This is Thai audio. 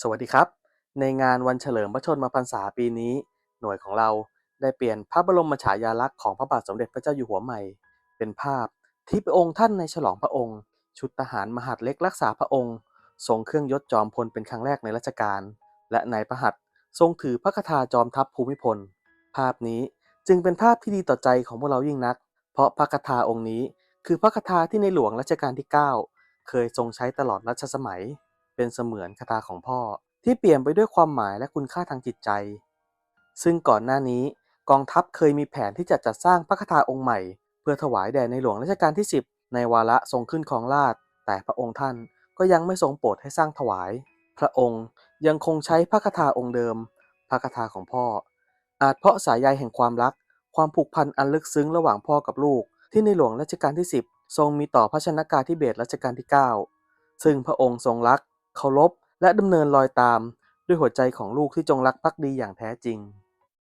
สวัสดีครับ ในงานวันเฉลิมพระชนมพรรษาปีนี้ หน่วยของเราได้เปลี่ยนพระบรมฉายาลักษณ์ของพระบาทสมเด็จพระเจ้าอยู่หัวใหม่ เป็นภาพที่พระองค์ท่านในฉลองพระองค์ ชุดทหารมหาดเล็กรักษาพระองค์ ทรงเครื่องยศจอมพลเป็นครั้งแรกในรัชกาลและในพระหัตถ์ทรงถือพระคาถาจอมทัพภูมิพล ภาพนี้จึงเป็นภาพที่ดีต่อใจของพวกเรายิ่งนัก เพราะพระคาถาองค์นี้ คือพระคาถาที่ในหลวงรัชกาลที่ 9 เคยทรงใช้ตลอดรัชสมัย เป็นเสมือนคาถาของพ่อ ที่เปลี่ยนไปด้วยความหมายและคุณค่าทางจิตใจ ซึ่งก่อนหน้านี้กองทัพเคยมีแผนที่จะจัดสร้างพระคาถาองค์ใหม่ เพื่อถวายแด่ในหลวงรัชกาลที่ 10 ในวาระทรงขึ้นของราชแต่พระองค์ท่านก็ยังไม่ทรงโปรดให้สร้างถวาย พระองค์ยังคงใช้พระคาถาองค์เดิม พระคาถาของพ่อ อาจเพราะสายใยแห่งความรัก ความผูกพันอันลึกซึ้งระหว่างพ่อกับลูก ที่ในหลวงรัชกาลที่ 10 ทรงมีต่อพระชนกาธิเบศรัชกาลที่ 9 ซึ่งพระองค์ทรงรัก เคารพ และดำเนินรอยตาม ด้วยหัวใจของลูกที่จงรักภักดีอย่างแท้จริง